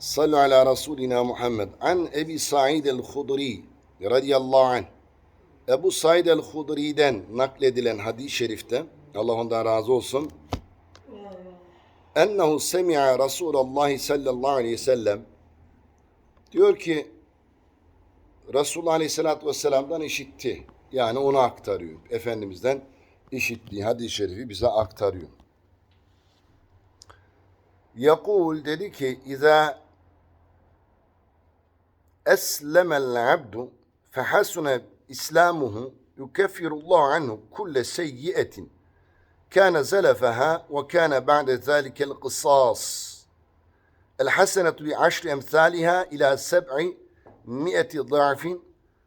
Sallu ala Resulina Muhammed. An Ebi Sa'id el-Hudri radıyallahu anh. Ebu Said el-Hudri'den nakledilen hadis-i şerifte Allah ondan razı olsun. Ennehu semi'a Resulallah sallallahu aleyhi ve sellem diyor ki Resulullah aleyhissalatü vesselam'dan işitti. Yani onu aktarıyor. Efendimiz'den işittiği hadis-i şerifi bize aktarıyor. Yakul dedi ki İza eslemel abdu fehasune islamuhu yukeffirullahu anhu kulle seyyiyetin كان زلفها وكان بعد ذلك القصاص الحسنة بعشر أمثالها إلى سبع مئة ضعف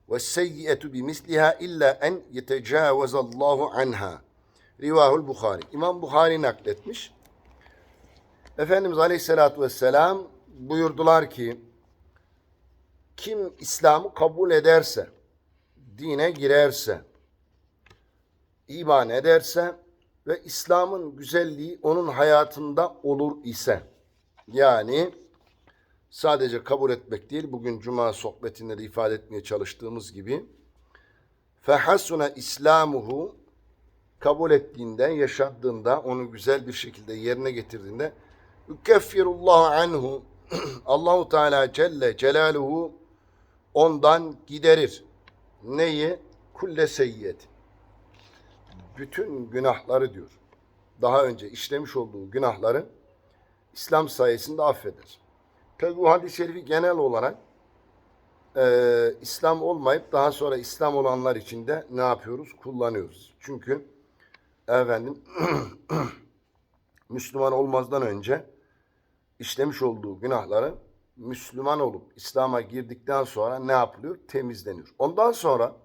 والسيئة بمثلها إلا أن يتجاوز الله عنها Rivahul Bukhari. İmam Bukhari nakletmiş. Efendimiz Aleyhisselatü Vesselam buyurdular ki kim İslam'ı kabul ederse, dine girerse, iman ederse ve İslam'ın güzelliği onun hayatında olur ise, yani sadece kabul etmek değil, bugün Cuma sohbetinde de ifade etmeye çalıştığımız gibi, fehasuna İslamuhu kabul ettiğinde, yaşadığında, onu güzel bir şekilde yerine getirdiğinde, yukeffirullahu anhu, Allahu Teala Celle Celaluhu ondan giderir. Neyi? Kulle seyyiyet. Bütün günahları diyor. Daha önce işlemiş olduğu günahları İslam sayesinde affeder. Tabi bu hadis-i şerifi genel olarak e, İslam olmayıp daha sonra İslam olanlar için de ne yapıyoruz? Kullanıyoruz. Çünkü efendim Müslüman olmazdan önce işlemiş olduğu günahları Müslüman olup İslam'a girdikten sonra ne yapılıyor? Temizleniyor. Ondan sonra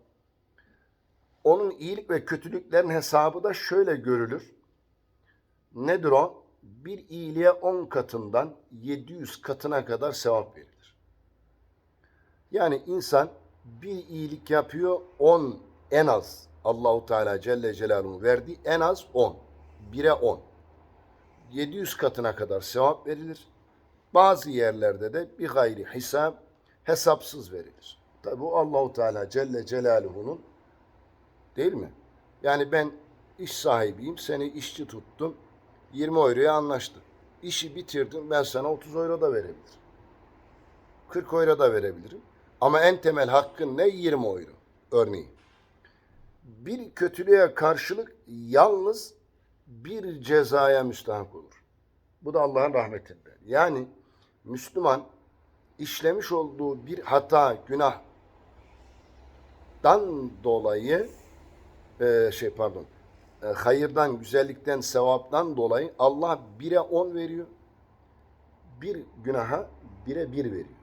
onun iyilik ve kötülüklerin hesabı da şöyle görülür. Nedir o? Bir iyiliğe 10 katından 700 katına kadar sevap verilir. Yani insan bir iyilik yapıyor 10 en az Allahu Teala Celle Celaluhu verdiği en az 10. 1'e 10. 700 katına kadar sevap verilir. Bazı yerlerde de bir gayri hesap hesapsız verilir. Tabi bu Allahu Teala Celle Celaluhu'nun değil mi? Yani ben iş sahibiyim, seni işçi tuttum, 20 euroya anlaştık. İşi bitirdim, ben sana 30 euro da verebilirim. 40 euro da verebilirim. Ama en temel hakkın ne? 20 euro örneğin. Bir kötülüğe karşılık yalnız bir cezaya müstahak olur. Bu da Allah'ın rahmetinde. Yani Müslüman işlemiş olduğu bir hata, günahdan dolayı e, şey pardon, e, hayırdan, güzellikten, sevaptan dolayı Allah bire on veriyor. Bir günaha bire bir veriyor.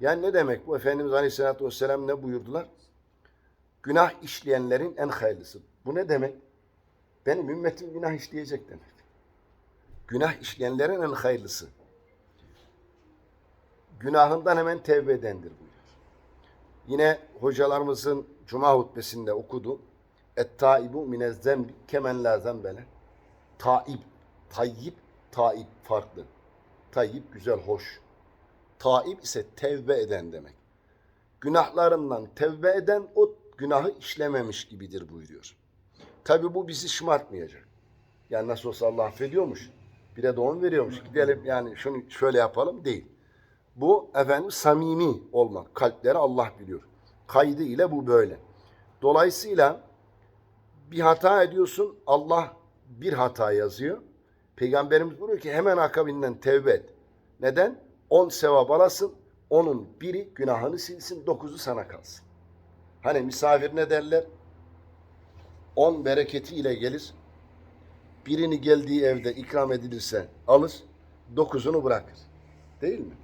Yani ne demek bu? Efendimiz Aleyhisselatü Vesselam ne buyurdular? Günah işleyenlerin en hayırlısı. Bu ne demek? Benim ümmetim günah işleyecek demek. Günah işleyenlerin en hayırlısı. Günahından hemen tevbe edendir buyuruyor. Yine hocalarımızın Cuma hutbesinde okudu. Et-taibu minez zembi kemen la zembele. Taib, tayyip, taib farklı. Tayyip güzel, hoş. Taib ise tevbe eden demek. Günahlarından tevbe eden o günahı işlememiş gibidir buyuruyor. Tabi bu bizi şımartmayacak. Yani nasıl olsa Allah affediyormuş. Bir de doğum veriyormuş. Gidelim yani şunu şöyle yapalım değil. Bu efendim samimi olmak. Kalpleri Allah biliyor. Kaydı ile bu böyle. Dolayısıyla bir hata ediyorsun Allah bir hata yazıyor. Peygamberimiz buyuruyor ki hemen akabinden tevbe et. Neden? On sevap alasın. Onun biri günahını silsin. Dokuzu sana kalsın. Hani misafir ne derler? On bereketiyle gelir. Birini geldiği evde ikram edilirse alır. Dokuzunu bırakır. Değil mi?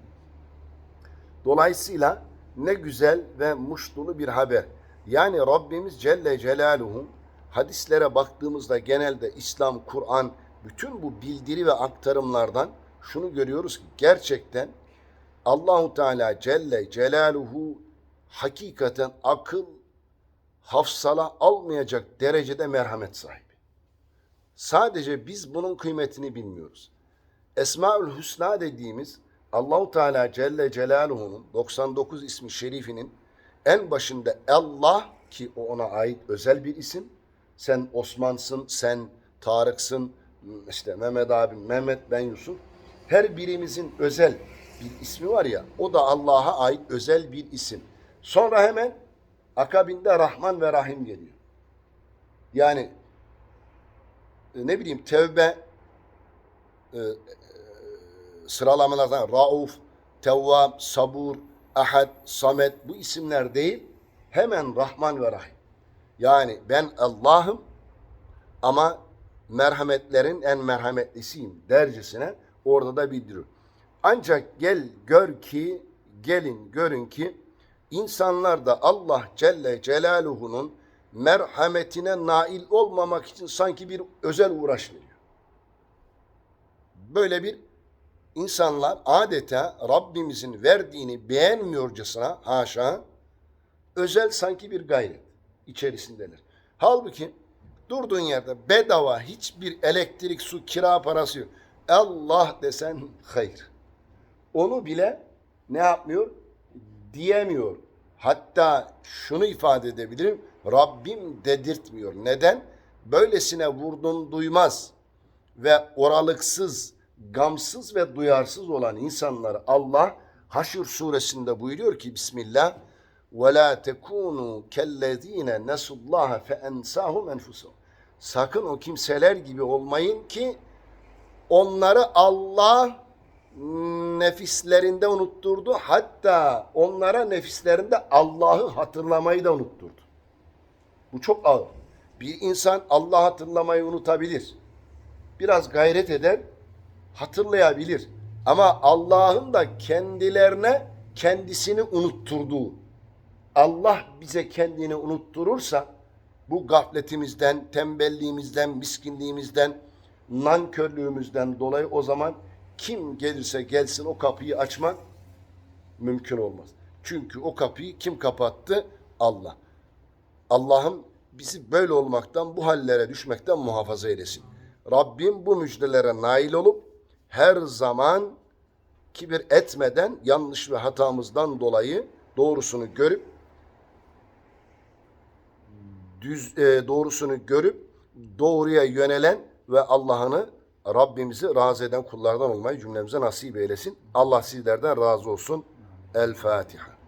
Dolayısıyla ne güzel ve muştulu bir haber. Yani Rabbimiz Celle Celaluhu hadislere baktığımızda genelde İslam, Kur'an, bütün bu bildiri ve aktarımlardan şunu görüyoruz ki gerçekten Allahu Teala Celle Celaluhu hakikaten akıl, hafsala almayacak derecede merhamet sahibi. Sadece biz bunun kıymetini bilmiyoruz. Esmaül Hüsna dediğimiz Allahu Teala Celle Celaluhu'nun 99 ismi şerifinin en başında Allah ki o ona ait özel bir isim. Sen Osman'sın, sen Tarık'sın, işte Mehmet abim, Mehmet ben Yusuf. Her birimizin özel bir ismi var ya, o da Allah'a ait özel bir isim. Sonra hemen akabinde Rahman ve Rahim geliyor. Yani ne bileyim tevbe e, e, sıralamalardan Rauf, Tevvab, Sabur, Ahad, Samet bu isimler değil hemen Rahman ve Rahim. Yani ben Allah'ım ama merhametlerin en merhametlisiyim dercesine orada da bildiriyor. Ancak gel gör ki gelin görün ki insanlar da Allah Celle Celaluhu'nun merhametine nail olmamak için sanki bir özel uğraş veriyor. Böyle bir insanlar adeta Rabbimizin verdiğini beğenmiyorcasına haşa özel sanki bir gayret içerisindeler. Halbuki durduğun yerde bedava hiçbir elektrik, su, kira parası yok. Allah desen hayır. Onu bile ne yapmıyor? Diyemiyor. Hatta şunu ifade edebilirim. Rabbim dedirtmiyor. Neden? Böylesine vurdun duymaz ve oralıksız, gamsız ve duyarsız olan insanları Allah Haşr suresinde buyuruyor ki Bismillah وَلَا تَكُونُوا كَالَّذ۪ينَ نَسُوا اللّٰهَ فَاَنْسَاهُمْ اَنْفُسَهُمْ Sakın o kimseler gibi olmayın ki onları Allah nefislerinde unutturdu. Hatta onlara nefislerinde Allah'ı hatırlamayı da unutturdu. Bu çok ağır. Bir insan Allah hatırlamayı unutabilir. Biraz gayret eder, hatırlayabilir. Ama Allah'ın da kendilerine kendisini unutturduğu, Allah bize kendini unutturursa bu gafletimizden, tembelliğimizden, miskinliğimizden, nankörlüğümüzden dolayı o zaman kim gelirse gelsin o kapıyı açmak mümkün olmaz. Çünkü o kapıyı kim kapattı? Allah. Allah'ım bizi böyle olmaktan, bu hallere düşmekten muhafaza eylesin. Rabbim bu müjdelere nail olup her zaman kibir etmeden yanlış ve hatamızdan dolayı doğrusunu görüp düz e, doğrusunu görüp doğruya yönelen ve Allah'ını Rabbimizi razı eden kullardan olmayı cümlemize nasip eylesin. Allah sizlerden razı olsun. El Fatiha.